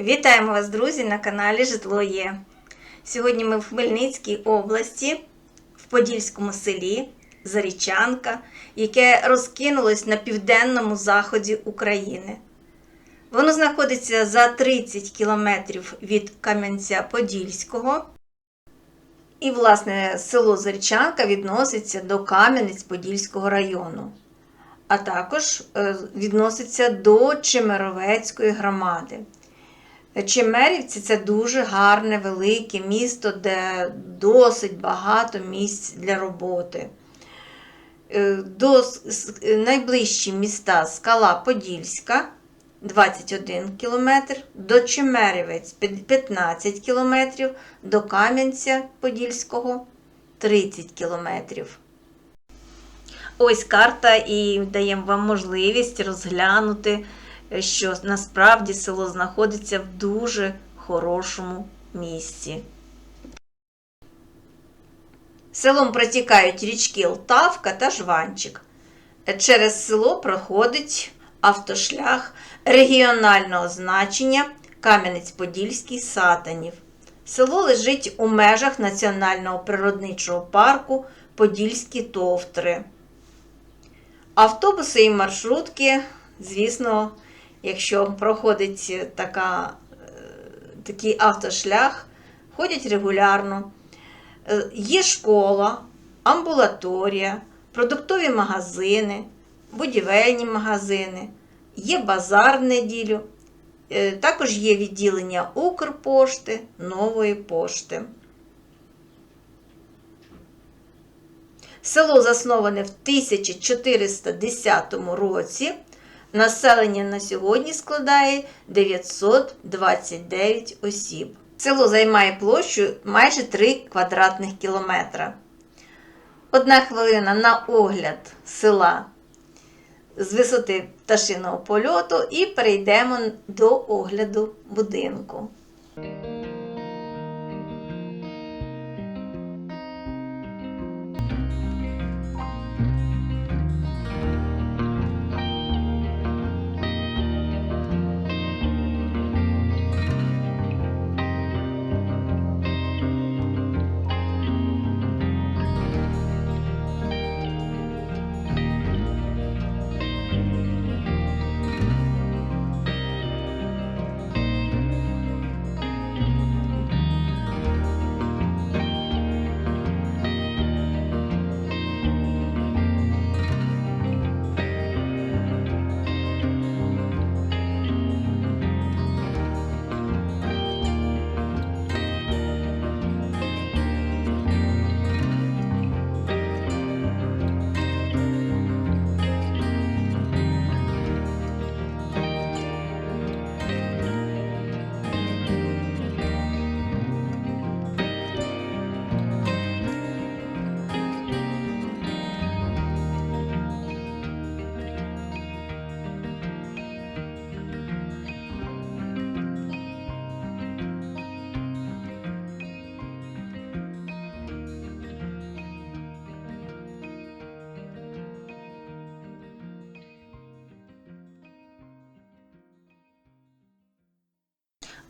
Вітаємо вас, друзі, на каналі Житло Є. Сьогодні ми в Хмельницькій області, в Подільському селі Зарічанка, яке розкинулось на південному заході України. Воно знаходиться за 30 кілометрів від Кам'янця-Подільського. І, власне, село Зарічанка відноситься до Кам'янець-Подільського району, а також е, відноситься до Чемеровецької громади. Чемерівці це дуже гарне, велике місто, де досить багато місць для роботи. Е, До найближчі міста Скала Подільська 21 км, до Чемерівець 15 км, до Кам'янця Подільського 30 км. Ось карта і даємо вам можливість розглянути, що насправді село знаходиться в дуже хорошому місці. Селом протікають річки Лтавка та Жванчик. Через село проходить автошлях регіонального значення Кам'янець-Подільський Сатанів. Село лежить у межах Національного природничого парку Подільські Товтри. Автобуси і маршрутки, звісно, якщо проходить така, е, такий автошлях, ходять регулярно. Е, Є школа, амбулаторія, продуктові магазини, будівельні магазини, є базар в неділю, е, також є відділення Укрпошти, нової пошти. Село засноване в 1410 році. Населення на сьогодні складає 929 осіб. Село займає площу майже 3 квадратних кілометра. Одна хвилина на огляд села з висоти пташиного польоту і перейдемо до огляду будинку.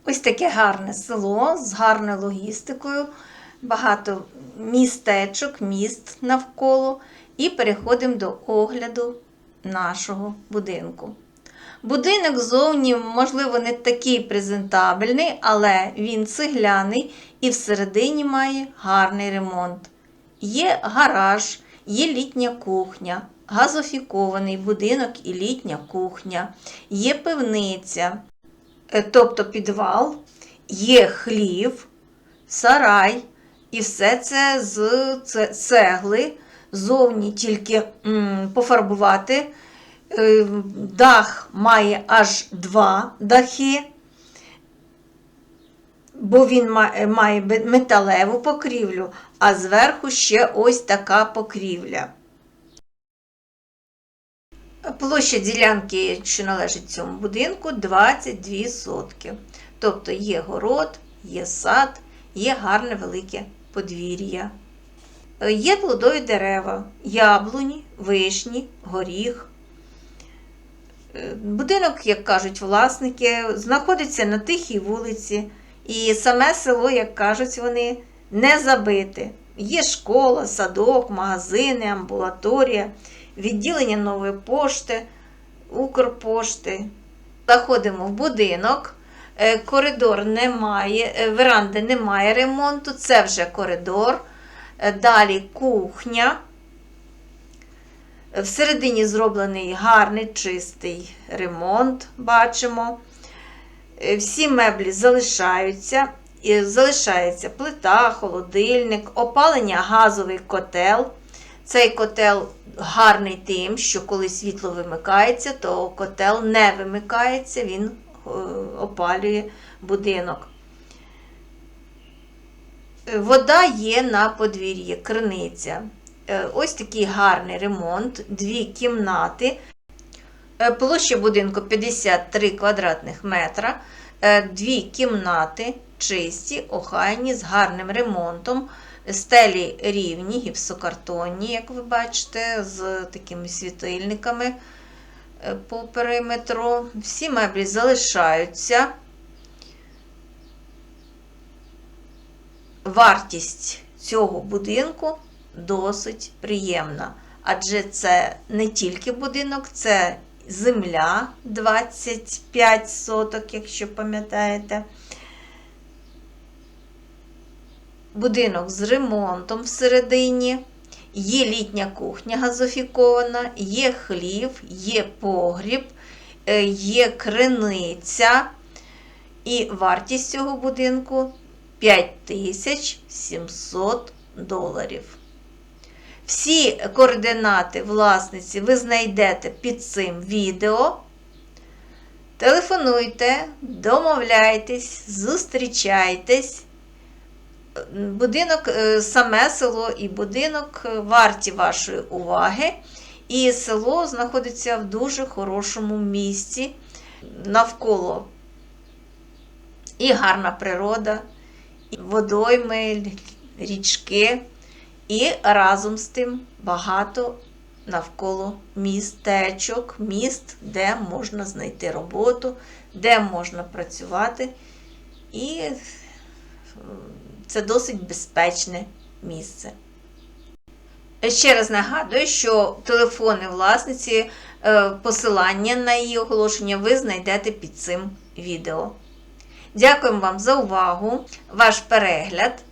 Ось таке гарне село з гарною логістикою, багато містечок, міст навколо. І переходимо до огляду нашого будинку. Будинок зовні, можливо, не такий презентабельний, але він цегляний і всередині має гарний ремонт. Є гараж, є літня кухня, газофікований будинок і літня кухня, є пивниця, тобто підвал, є хлів, сарай, і все це з цегли. Зовні тільки пофарбувати. Е, Дах має аж два дахи, бо він е, має металеву покрівлю, а зверху ще ось така покрівля. Площа ділянки, що належить цьому будинку, 22 сотки. Тобто є город, є сад, є гарне велике подвір'я. Е, Є плодові дерева, яблуні, вишні, горіх. Е, Будинок, як кажуть власники, знаходиться на тихій вулиці, і саме село, як кажуть вони, не забите. Є школа, садок, магазини, амбулаторія, відділення нової пошти, Укрпошти. Заходимо в будинок. Е, Коридор немає, е, веранди немає ремонту, це вже коридор. Е, Далі кухня. Всередині зроблений гарний чистий ремонт, бачимо. Всі меблі залишаються. Залишається плита, холодильник, опалення газовий котел. Цей котел гарний тим, що коли світло вимикається, то котел не вимикається, він е, опалює будинок. Вода є на подвір'ї, криниця. Е, Ось такий гарний ремонт, дві кімнати. Е, Площа будинку 53 квадратних метра, дві кімнати чисті, охайні, з гарним ремонтом. Стелі рівні, гіпсокартонні, як ви бачите, з такими світильниками е, по периметру. Всі меблі залишаються. Вартість цього будинку досить приємна. Адже це не тільки будинок, це земля 25 соток, якщо пам'ятаєте. Будинок з ремонтом всередині. Є літня кухня газофікована, є хлів, є погріб, е, є криниця. І вартість цього будинку 5700 доларів. Всі координати власниці ви знайдете під цим відео. Телефонуйте, домовляйтесь, зустрічайтесь. Будинок, е, саме село і будинок е, варті вашої уваги. І село знаходиться в дуже хорошому місці. Навколо і гарна природа, і водойми, річки. І разом з тим багато навколо містечок, міст, де можна знайти роботу, де можна працювати. І е, це досить безпечне місце. Ще раз нагадую, що телефони власниці, е, посилання на її оголошення ви знайдете під цим відео. Дякуємо вам за увагу, ваш перегляд.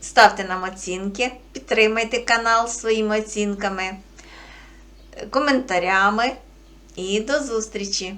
Ставте нам оцінки, підтримайте канал своїми оцінками, коментарями і до зустрічі!